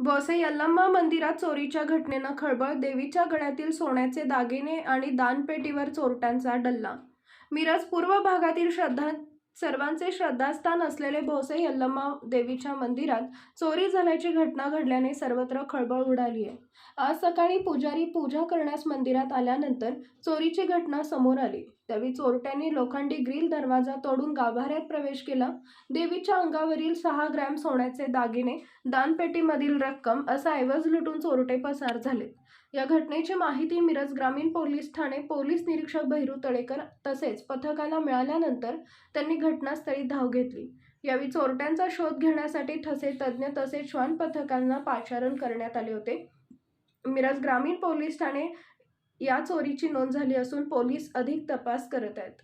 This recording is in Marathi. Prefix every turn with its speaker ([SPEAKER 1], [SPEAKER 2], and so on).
[SPEAKER 1] भोसे यल्लम्मा मंदिरात चोरीच्या घटनेनं खळबळ देवीच्या गळ्यातील सोन्याचे दागिने आणि दानपेटीवर चोरट्यांचा डल्ला. मिरज पूर्व भागातील श्रद्धा सर्वांचे श्रद्धास्थान असलेले भोसे यल्लम्मा देवीच्या मंदिरात चोरी झाल्याची घटना घडल्याने सर्वत्र खळबळ उडाली आहे आज सकाळी पुजारी पूजा करण्यास मंदिरात आल्यानंतर चोरीची घटना समोर आली. त्यावेळी चोरट्यांनी लोखंडी ग्रिल दरवाजा तोडून गाभाऱ्यात प्रवेश केला. देवीच्या अंगावरील सहा ग्रॅम सोन्याचे दागिने दानपेटीमधील रक्कम असा ऐवज लुटून चोरटे पसार झाले. या घटनेची माहिती मिरज ग्रामीण पोलीस ठाणे पोलीस निरीक्षक भैरू तळेकर तसेच पथकाला मिळाल्यानंतर त्यांनी घटनास्थळी धाव घेतली. यावेळी चोरट्यांचा शोध घेण्यासाठी ठसे तज्ज्ञ तसेच श्वान पथकांना पाचारण करण्यात आले होते. मिरज ग्रामीण पोलीस ठाणे या चोरीची नोंद झाली असून पोलीस अधिक तपास करत आहेत.